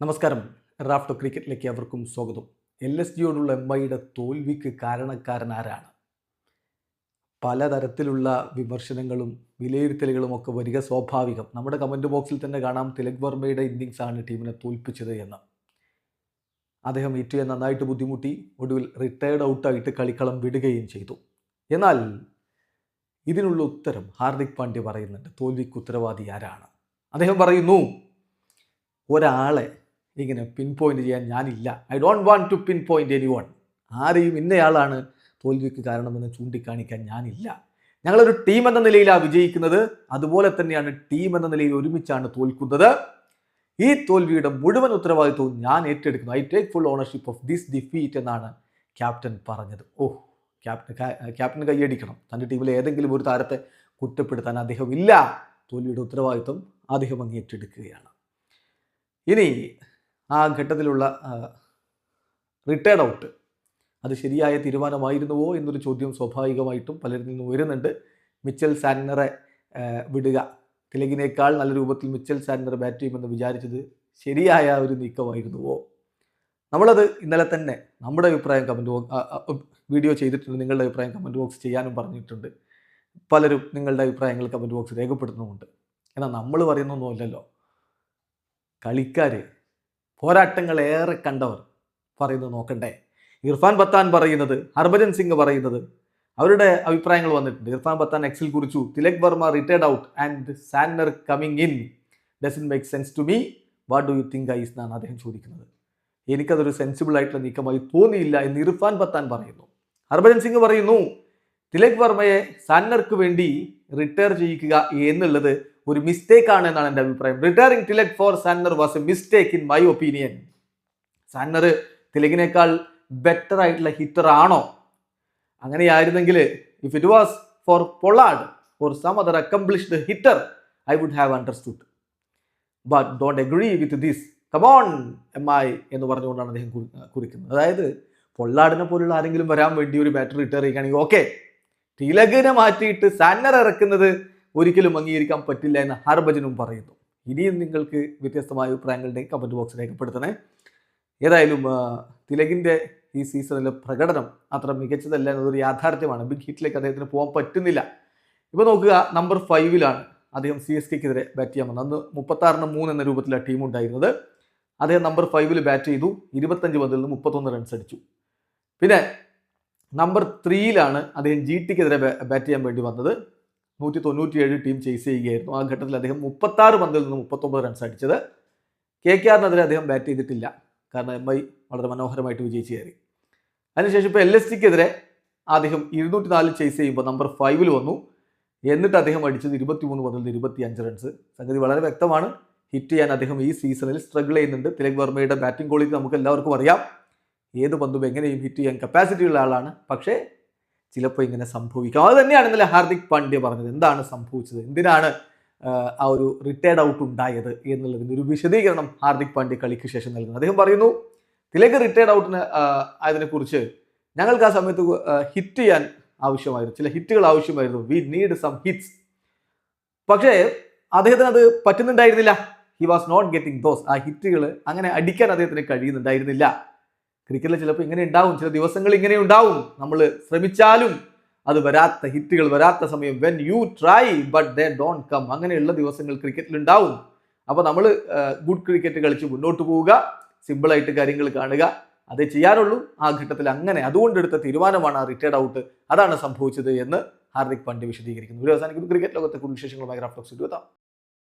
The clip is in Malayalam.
നമസ്കാരം. റാഫ്റ്റോ ക്രിക്കറ്റിലേക്ക് അവർക്കും സ്വാഗതം. എൽ എസ് ജിയോടുള്ള എം ഐയുടെ തോൽവിക്ക് കാരണക്കാരനാരാണ് പലതരത്തിലുള്ള വിമർശനങ്ങളും വിലയിരുത്തലുകളും ഒക്കെ വരിക സ്വാഭാവികം. നമ്മുടെ കമന്റ് ബോക്സിൽ തന്നെ കാണാം തിലക് വർമ്മയുടെ ഇന്നിങ്സ് ആണ് ടീമിനെ തോൽപ്പിച്ചത് എന്ന്. അദ്ദേഹം ഏറ്റവും നന്നായിട്ട് ബുദ്ധിമുട്ടി ഒടുവിൽ റിട്ടയർഡ് ഔട്ടായിട്ട് കളിക്കളം വിടുകയും ചെയ്തു. എന്നാൽ ഇതിനുള്ള ഉത്തരം ഹാർദിക് പാണ്ഡ്യ പറയുന്നുണ്ട്. തോൽവിക്ക് ഉത്തരവാദി ആരാണ്? അദ്ദേഹം പറയുന്നു ഒരാളെ ഇങ്ങനെ പിൻ പോയിന്റ് ചെയ്യാൻ ഞാനില്ല. I don't want to pinpoint anyone ആരെയും ഇന്നയാളാണ് തോൽവിക്ക് കാരണമെന്ന് ചൂണ്ടിക്കാണിക്കാൻ ഞാനില്ല. ഞങ്ങളൊരു ടീം എന്ന നിലയിലാണ് വിജയിക്കുന്നത്. അതുപോലെ തന്നെയാണ് ടീം എന്ന നിലയിൽ ഒരുമിച്ചാണ് തോൽക്കുന്നത്. ഈ തോൽവിയുടെ മുഴുവൻ ഉത്തരവാദിത്വവും ഞാൻ ഏറ്റെടുക്കുന്നു. I take full ownership of this defeat എന്നാണ് ക്യാപ്റ്റൻ പറഞ്ഞത്. ഓ ക്യാപ്റ്റൻ ക്യാപ്റ്റൻ കൈയടിക്കണം തന്റെ ടീമിലെ ഏതെങ്കിലും ഒരു താരത്തെ കുറ്റപ്പെടുത്താൻ അദ്ദേഹം ഇല്ല. തോൽവിയുടെ ഉത്തരവാദിത്വം അദ്ദേഹം അങ്ങ് ഏറ്റെടുക്കുകയാണ്. ഇനി ആ ഘട്ടത്തിലുള്ള റിട്ടേർഡ് ഔട്ട് അത് ശരിയായ തീരുമാനമായിരുന്നുവോ എന്നൊരു ചോദ്യം സ്വാഭാവികമായിട്ടും പലരിൽ നിന്നും ഉയരുന്നുണ്ട്. മിച്ചൽ സാന്നറെ വിടുക. തിലകിനേക്കാൾ നല്ല രൂപത്തിൽ മിച്ചൽ സാന്നർ ബാറ്റ് ചെയ്യുമെന്ന് വിചാരിച്ചത് ശരിയായ ഒരു നീക്കമായിരുന്നുവോ? നമ്മളത് ഇന്നലെ തന്നെ നമ്മുടെ അഭിപ്രായം കമന്റ് ബോക്സ് വീഡിയോ ചെയ്തിട്ടുണ്ട്. നിങ്ങളുടെ അഭിപ്രായം കമന്റ് ബോക്സ് ചെയ്യാനും പറഞ്ഞിട്ടുണ്ട്. പലരും നിങ്ങളുടെ അഭിപ്രായങ്ങൾ കമന്റ് ബോക്സ് രേഖപ്പെടുത്തുന്നുമുണ്ട്. എന്നാൽ നമ്മൾ പറയുന്നൊന്നുമല്ലല്ലോ. കളിക്കാർ പോരാട്ടങ്ങൾ ഏറെ കണ്ടവർ പറയുന്നത് നോക്കണ്ടേ. ഇർഫാൻ പത്താൻ പറയുന്നത് ഹർഭജൻ സിംഗ് പറയുന്നത് അവരുടെ അഭിപ്രായങ്ങൾ വന്നിട്ടുണ്ട്. ഇർഫാൻ പത്താൻ എക്സിൽ കുറിച്ചു Tilak Varma retired out and Santner coming in doesn't make sense to me what do you think eyes എന്നാണ് അദ്ദേഹം ചോദിക്കുന്നത്. എനിക്കതൊരു സെൻസിബിൾ ആയിട്ടുള്ള നീക്കമായി തോന്നിയില്ല എന്ന് ഇർഫാൻ പത്താൻ പറയുന്നു. ഹർഭജൻ സിംഗ് പറയുന്നു തിലക് വർമ്മയെ സാന്നർക്ക് വേണ്ടി റിട്ടയർ ചെയ്യിക്കുക എന്നുള്ളത് ഒരു മിസ്റ്റേക്ക് ആണ് എന്നാണ് എന്റെ അഭിപ്രായം. Retiring Tilak for Santner was a mistake in my opinion Santner തിലകിനേക്കാൾ better ആയിട്ടുള്ള ഹിറ്റർ ആണോ? അങ്ങനെയായിരുന്നെങ്കിൽ if it was for Pollard for some other accomplished hitter I would have understood but don't agree with this come on M I എന്ന് പറഞ്ഞുകൊണ്ടാണ് അദ്ദേഹം കുറി- കുറിക്കുന്നത്. അതായത് പൊള്ളാടിനെ പോലുള്ള ആരെങ്കിലും വരാൻ വേണ്ടി ഒരു ബാറ്ററി റിട്ടയർ ചെയ്യുകയാണെങ്കിൽ ഓക്കെ തിലകിനെ മാറ്റിയിട്ട് സാന്നർ ഇറക്കുന്നത് ഒരിക്കലും അംഗീകരിക്കാൻ പറ്റില്ല എന്ന് ഹർഭജനും പറയുന്നു. ഇനിയും നിങ്ങൾക്ക് വ്യത്യസ്തമായ അഭിപ്രായങ്ങളുടെ കമന്റ് ബോക്സ് രേഖപ്പെടുത്തണേ. ഏതായാലും തിലകിന്റെ ഈ സീസണിലെ പ്രകടനം അത്ര മികച്ചതല്ല എന്നതൊരു യാഥാർത്ഥ്യമാണ്. ബിഗ് ഹിറ്റിലേക്ക് അദ്ദേഹത്തിന് പോകാൻ പറ്റുന്നില്ല. ഇപ്പോൾ നോക്കുക നമ്പർ ഫൈവിലാണ് അദ്ദേഹം സി എസ് കെക്കെതിരെ ബാറ്റ് ചെയ്യാൻ വന്നത്. അന്ന് മുപ്പത്താറിന് മൂന്ന് എന്ന രൂപത്തിലാണ് ടീം ഉണ്ടായിരുന്നത്. അദ്ദേഹം നമ്പർ ഫൈവിൽ ബാറ്റ് ചെയ്തു. ഇരുപത്തഞ്ച് പന്തിൽ നിന്ന് മുപ്പത്തൊന്ന് റൺസ് അടിച്ചു. പിന്നെ നമ്പർ ത്രീയിലാണ് അദ്ദേഹം ജി ടിക്കെതിരെ ബാറ്റ് ചെയ്യാൻ വേണ്ടി വന്നത്. നൂറ്റി തൊണ്ണൂറ്റിയേഴ് ടീം ചേസ് ചെയ്യുകയായിരുന്നു. ആ ഘട്ടത്തിൽ അദ്ദേഹം മുപ്പത്താറ് പന്തിൽ നിന്ന് മുപ്പത്തൊമ്പത് റൺസ് അടിച്ചത്. കെ കെ ആറിനെതിരെ അദ്ദേഹം ബാറ്റ് ചെയ്തിട്ടില്ല. കാരണം എം ഐ വളരെ മനോഹരമായിട്ട് വിജയിച്ചു കയറി അതിനുശേഷം ഇപ്പോൾ എൽ എസ് ടിക്കെതിരെ അദ്ദേഹം ഇരുന്നൂറ്റി നാല് ചേസ് ചെയ്യുമ്പോൾ നമ്പർ ഫൈവിൽ വന്നു. എന്നിട്ട് അദ്ദേഹം അടിച്ചത് ഇരുപത്തിമൂന്ന് പന്തിൽ നിന്ന് ഇരുപത്തി അഞ്ച് റൺസ് സംഗതി വളരെ വ്യക്തമാണ്. ഹിറ്റ് ചെയ്യാൻ അദ്ദേഹം ഈ സീസണിൽ സ്ട്രഗിൾ ചെയ്യുന്നുണ്ട്. തിലക് വർമ്മയുടെ ബാറ്റിംഗ് ക്വാളിറ്റി നമുക്ക് എല്ലാവർക്കും അറിയാം. ഏത് പന്തും എങ്ങനെയും ഹിറ്റ് ചെയ്യാൻ കപ്പാസിറ്റിയുള്ള ആളാണ്. പക്ഷേ ചിലപ്പോൾ ഇങ്ങനെ സംഭവിക്കാം. അത് തന്നെയാണ് ഇന്നലെ ഹാർദിക് പാണ്ഡ്യ പറഞ്ഞത്. എന്താണ് സംഭവിച്ചത്? എന്തിനാണ് ആ ഒരു റിട്ടയർഡ് ഔട്ട് ഉണ്ടായത് എന്നുള്ളതിന്റെ ഒരു വിശദീകരണം ഹാർദിക് പാണ്ഡ്യ കളിക്ക് ശേഷം നൽകുന്നു. അദ്ദേഹം പറയുന്നു തിലക് റിട്ടയർഡ് ഔട്ടിന് അതിനെക്കുറിച്ച് ഞങ്ങൾക്ക് ആ സമയത്ത് ഹിറ്റ് ചെയ്യാൻ ആവശ്യമായിരുന്നു. ചില ഹിറ്റുകൾ ആവശ്യമായിരുന്നു. വി നീഡ് സം ഹിറ്റ്സ് പക്ഷേ അദ്ദേഹത്തിന് അത് പറ്റുന്നുണ്ടായിരുന്നില്ല. He was not getting those ആ ഹിറ്റുകൾ അങ്ങനെ അടിക്കാൻ അദ്ദേഹത്തിന് കഴിയുന്നുണ്ടായിരുന്നില്ല. ക്രിക്കറ്റിൽ ചിലപ്പോൾ ഇങ്ങനെ ഉണ്ടാവും. ചില ദിവസങ്ങൾ ഇങ്ങനെ ഉണ്ടാവും. നമ്മൾ ശ്രമിച്ചാലും അത് വരാത്ത ഹിറ്റുകൾ വരാത്ത സമയം. When you try but they don't come അങ്ങനെയുള്ള ദിവസങ്ങൾ ക്രിക്കറ്റിൽ ഉണ്ടാവും. അപ്പോൾ നമ്മൾ ഗുഡ് ക്രിക്കറ്റ് കളിച്ച് മുന്നോട്ട് പോവുക. സിമ്പിളായിട്ട് കാര്യങ്ങൾ കാണുക. അതേ ചെയ്യാനുള്ളൂ ആ ഘട്ടത്തിൽ അങ്ങനെ അതുകൊണ്ട് എടുത്ത തീരുമാനമാണ് ആ റിട്ടയർഡ് ഔട്ട് അതാണ് സംഭവിച്ചത് എന്ന് ഹാർദിക് പാണ്ഡ്യ വിശദീകരിക്കുന്നു. ഒരു അവസാനിക്കുന്നു. ക്രിക്കറ്റ് ലോകത്തെ കൂടുതൽ വിശേഷങ്ങളുമായി ഗ്രാഫ്റ്റോക്സ് ഇരുപത്താം